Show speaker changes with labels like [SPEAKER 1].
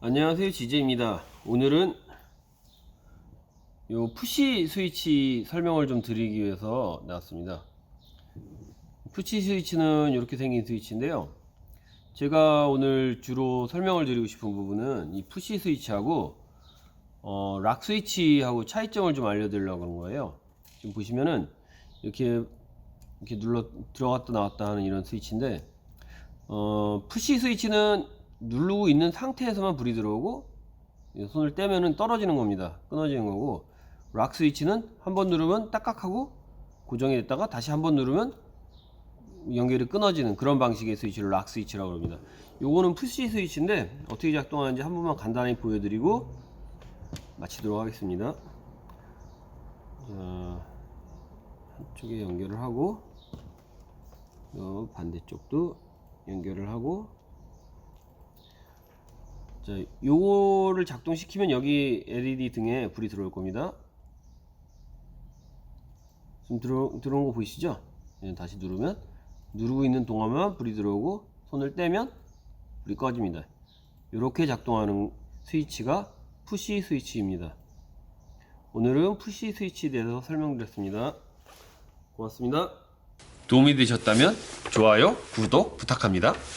[SPEAKER 1] 안녕하세요 지제입니다. 오늘은 요 푸시 스위치 설명을 좀 드리기 위해서 나왔습니다. 푸시 스위치는 이렇게 생긴 스위치인데요. 제가 오늘 주로 설명을 드리고 싶은 부분은 이 푸시 스위치하고 어, 락 스위치하고 차이점을 좀 알려드리려고 그런 거예요. 지금 보시면은 이렇게 이렇게 눌러 들어갔다 나왔다 하는 이런 스위치인데 어, 푸시 스위치는 누르고 있는 상태에서만 불이 들어오고 손을 떼면은 떨어지는 겁니다. 끊어지는 거고 락 스위치는 한 번 누르면 딱딱하고 고정이 됐다가 다시 한 번 누르면 연결이 끊어지는 그런 방식의 스위치를 락 스위치라고 합니다. 요거는 푸시 스위치인데 어떻게 작동하는지 한 번만 간단히 보여드리고 마치도록 하겠습니다. 자, 한쪽에 연결을 하고 요 반대쪽도 연결을 하고 자, 요거를 작동시키면 여기 LED 등에 불이 들어올 겁니다. 지금 들어, 들어온 거 보이시죠? 예, 다시 누르면 누르고 있는 동안만 불이 들어오고 손을 떼면 불이 꺼집니다. 이렇게 작동하는 스위치가 푸시 스위치입니다. 오늘은 푸시 스위치에 대해서 설명드렸습니다. 고맙습니다. 도움이 되셨다면 좋아요, 구독 부탁합니다.